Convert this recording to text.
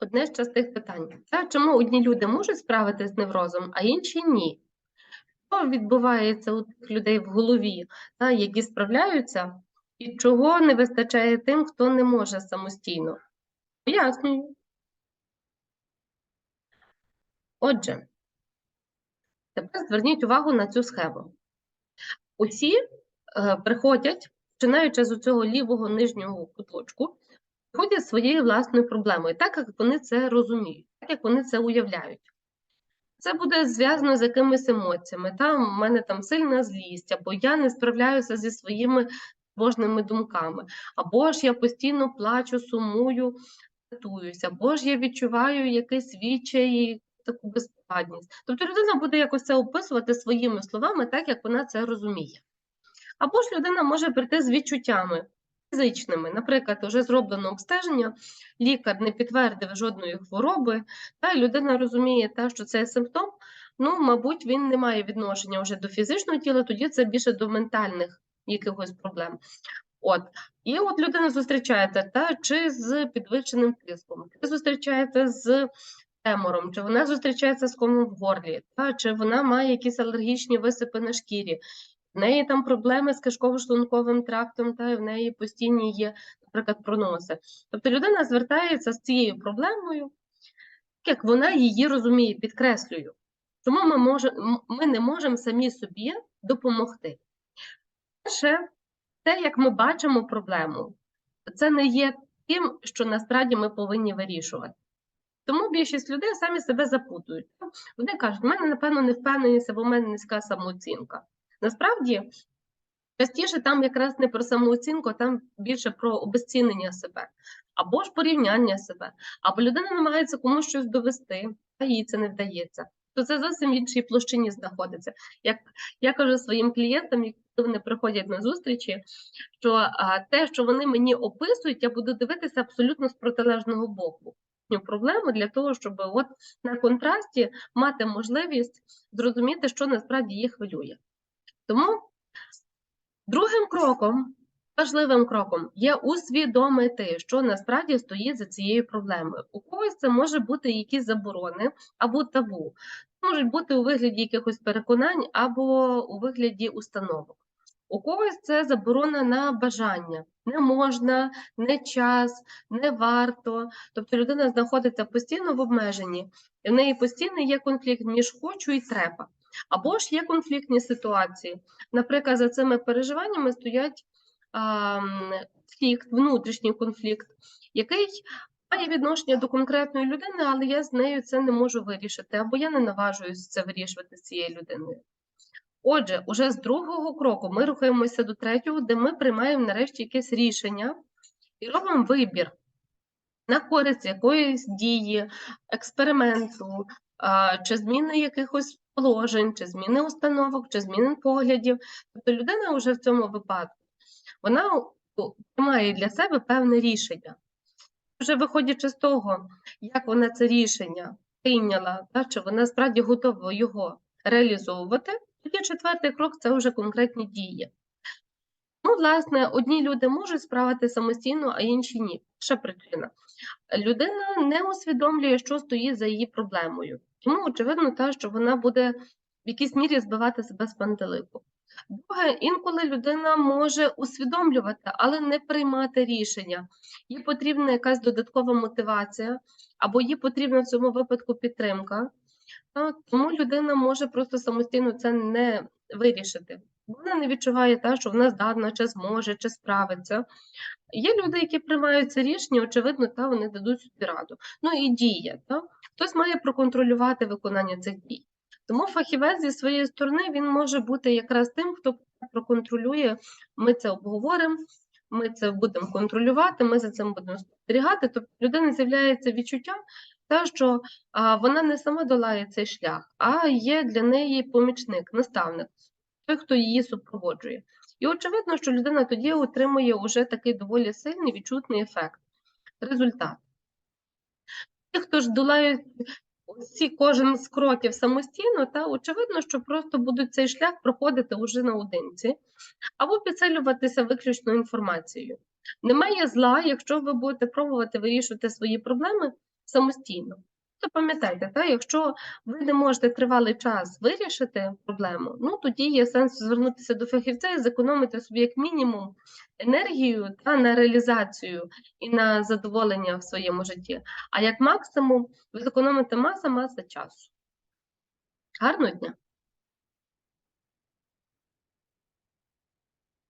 одне з частих питань. Та, чому одні люди можуть справитися з неврозом, а інші ні? Що відбувається у тих людей в голові, та, які справляються, і чого не вистачає тим, хто не може самостійно? Пояснюю. Отже, тепер зверніть увагу на цю схему. Усі е, приходять, починаючи з цього лівого нижнього куточку, приходять своєю власною проблемою, так як вони це розуміють, так як вони це уявляють. Це буде зв'язано з якимись емоціями. Там у мене там сильна злість, або я не справляюся зі своїми тривожними думками, або ж я постійно плачу, сумую, рятуюся, або ж я відчуваю якийсь відчай таку безпорадність. Тобто людина буде якось це описувати своїми словами, так як вона це розуміє. Або ж людина може прийти з відчуттями фізичними. Наприклад, вже зроблено обстеження, лікар не підтвердив жодної хвороби, та й людина розуміє, те, що це симптом, ну, мабуть, він не має відношення вже до фізичного тіла, тоді це більше до ментальних якихось проблем. От. І от людина зустрічається та, чи з підвищеним тиском, чи зустрічається з темором, чи вона зустрічається з комом в горлі, та, чи вона має якісь алергічні висипи на шкірі, в неї там проблеми з кишково-шлунковим трактом, та і в неї постійні є, наприклад, проноси. Тобто людина звертається з цією проблемою, як вона її розуміє, підкреслюю. Тому ми, може, ми не можемо самі собі допомогти. Перше, те, як ми бачимо проблему, це не є тим, що насправді ми повинні вирішувати. Тому більшість людей самі себе запутують. Вони кажуть, в мене, напевно, не впевненість, або в мене низька самооцінка. Насправді, частіше там якраз не про самооцінку, там більше про обезцінення себе, або ж порівняння себе, або людина намагається комусь щось довести, а їй це не вдається. То це зовсім в іншій площині знаходиться. Як я кажу своїм клієнтам, які вони приходять на зустрічі, що а, те, що вони мені описують, я буду дивитися абсолютно з протилежного боку. Проблему для того, щоб от на контрасті мати можливість зрозуміти, що насправді їх хвилює. Тому другим кроком, важливим кроком, є усвідомити, що насправді стоїть за цією проблемою. У когось це може бути якісь заборони або табу, це можуть бути у вигляді якихось переконань або у вигляді установок. У когось це заборона на бажання. Не можна, не час, не варто. Тобто людина знаходиться постійно в обмеженні, і в неї постійно є конфлікт між хочу і треба. Або ж є конфліктні ситуації. Наприклад, за цими переживаннями стоять конфлікт, внутрішній конфлікт, який має відношення до конкретної людини, але я з нею це не можу вирішити, або я не наважуюся це вирішувати з цією людиною. Отже, уже з другого кроку ми рухаємося до третього, де ми приймаємо нарешті якесь рішення і робимо вибір на користь якоїсь дії, експерименту, чи зміни якихось положень, чи зміни установок, чи зміни поглядів. Тобто людина вже в цьому випадку вона приймає для себе певне рішення. Вже виходячи з того, як вона це рішення прийняла, та, чи вона справді готова його реалізовувати, тоді четвертий крок це вже конкретні дії. Ну, власне, одні люди можуть справити самостійно, а інші ні. Перша причина. Людина не усвідомлює, що стоїть за її проблемою. Тому, очевидно, те, що вона буде в якійсь мірі збивати себе з пантелику. Друге, інколи людина може усвідомлювати, але не приймати рішення. Їй потрібна якась додаткова мотивація, або їй потрібна в цьому випадку підтримка. Тому людина може просто самостійно це не вирішити. Вона не відчуває те, що вона здатна, чи зможе, чи справиться. Є люди, які приймають це рішення, очевидно, та вони дадуть собі раду. Ну і дія. Та? Хтось має проконтролювати виконання цих дій. Тому фахівець зі своєї сторони він може бути якраз тим, хто проконтролює, ми це обговоримо, ми це будемо контролювати, ми за цим будемо спостерігати. Тобто людина з'являється відчуття, та, що вона не сама долає цей шлях, а є для неї помічник, наставник, той, хто її супроводжує. І очевидно, що людина тоді отримує вже такий доволі сильний відчутний ефект, результат. Ті, хто ж долають всі кожен з кроків самостійно, та очевидно, що просто будуть цей шлях проходити уже наодинці, або підсилюватися виключно інформацією. Немає зла, якщо ви будете пробувати вирішувати свої проблеми самостійно. Запам'ятайте, та, якщо ви не можете тривалий час вирішити проблему, ну тоді є сенс звернутися до фахівця і зекономити собі як мінімум енергію та на реалізацію і на задоволення в своєму житті. А як максимум ви зекономите маса-маса часу. Гарного дня!